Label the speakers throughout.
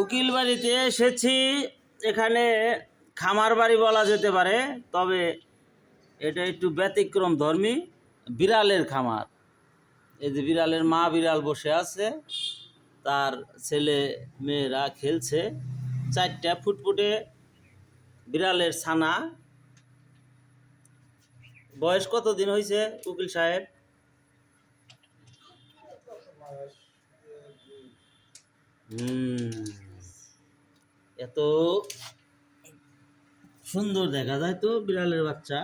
Speaker 1: উকিল বাড়িতে এসেছি। এখানে খামার বাড়ি বলা যেতে পারে, তবে এটা একটু ব্যতিক্রম ধর্মী। বিড়ালের খামার। এই যে বিড়ালের মা বিড়াল বসে আছে, তার ছেলে মেয়েরা খেলছে। চারটা ফুটফুটে বিড়ালের ছানা। বয়স কত দিন হয়েছে উকিল সাহেব? এত সুন্দর দেখা যায় তো বিড়ালের বাচ্চা।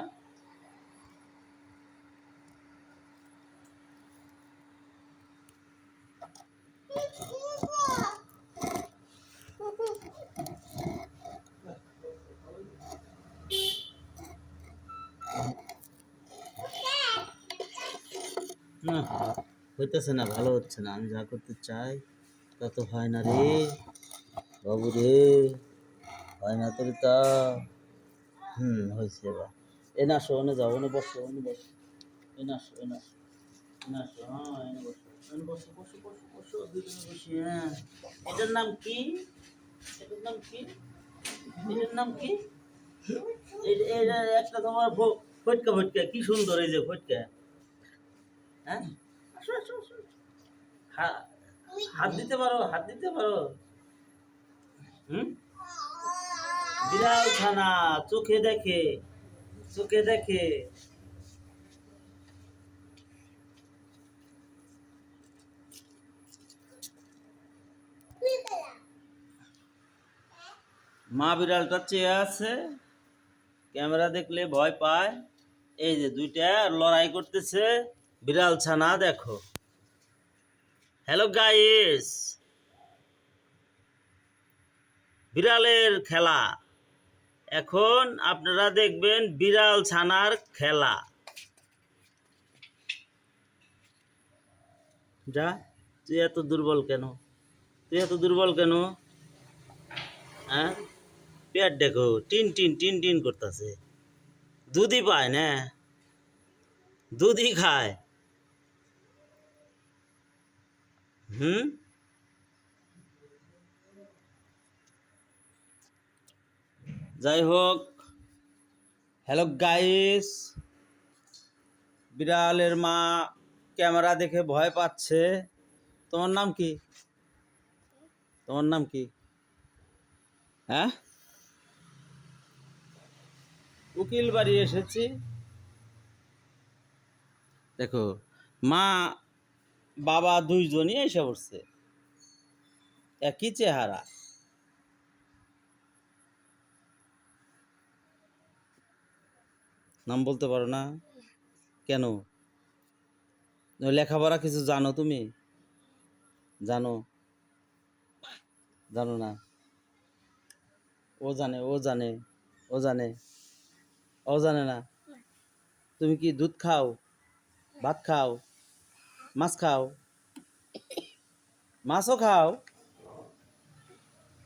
Speaker 1: হইতেছে না, ভালো হচ্ছে না, আমি যা করতে চাই। তা তো হয় না রে। বাবু রে, হয় না তোর তা। হুম, হয়েছে এবার। এ না আসো এনে যাও, এনে বসো এনে বসো। এনে আসো এনে আসো এনে আসো হ্যাঁ এনে বসো এনে বসো বসো বসো বসো, দুজনে বসি হ্যাঁ। এটার নাম কি? এটার নাম কি? এটার নাম কি? এইটা একটা তোমার ফটকা ফটকা কি সুন্দর এই যে ফটকা হ্যাঁ আসো আসো আসো। হা- হাত দিতে পারো, হাত দিতে পারো। হুম? বিড়াল ছানা চোখে দেখে চোখে দেখে। মা বিড়ালটা চেয়ে আছে, ক্যামেরা দেখলে ভয় পায়। এই যে দুইটা লড়াই করতেছে বিড়াল ছানা দেখো। হ্যালো গাইস বিড়ালের খেলা। এখন আপনারা দেখবেন বিড়াল ছানার খেলা। যা, তুই এত দুর্বল কেন? তুই এত দুর্বল কেন? হ্যাঁ? পেট দেখো, টিন টিন টিন টিন করতেছে। দুধই পায় না। দুধই খায়। হুম যাই হোক হ্যালো গাইস বিড়ালের মা ক্যামেরা দেখে ভয় পাচ্ছে। তোমার নাম কি? তোমার নাম কি? হ্যাঁ? উকিল বাড়ি এসেছি। দেখো, মা বাবা দুইজনই এসে পড়ছে। একই চেহারা। নাম বলতে পারো না? কেন? লেখাপড়া কিছু জানো তুমি? জানো? জানো না? ও জানে ও জানে ও জানে ও জানে না? তুমি কি দুধ খাও? ভাত খাও? মাছ খাও। মাছও খাও।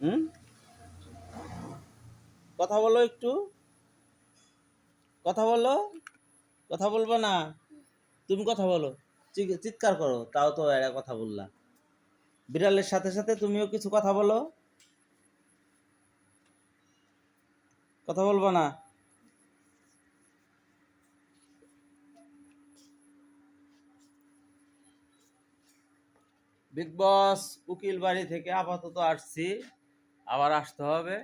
Speaker 1: হুম? কথা বলো একটু। কথা বলো। কথা বলব না। তুমি কথা বলো। চিৎ- চিৎকার করো। তাও তো এরা কথা বললা। বিড়ালের সাথে সাথে তুমিও কিছু কথা বলো। কথা বলব না। বিগ বস উকিল বাড়ি থেকে আপাতত আসছি। আবার আসতে হবে।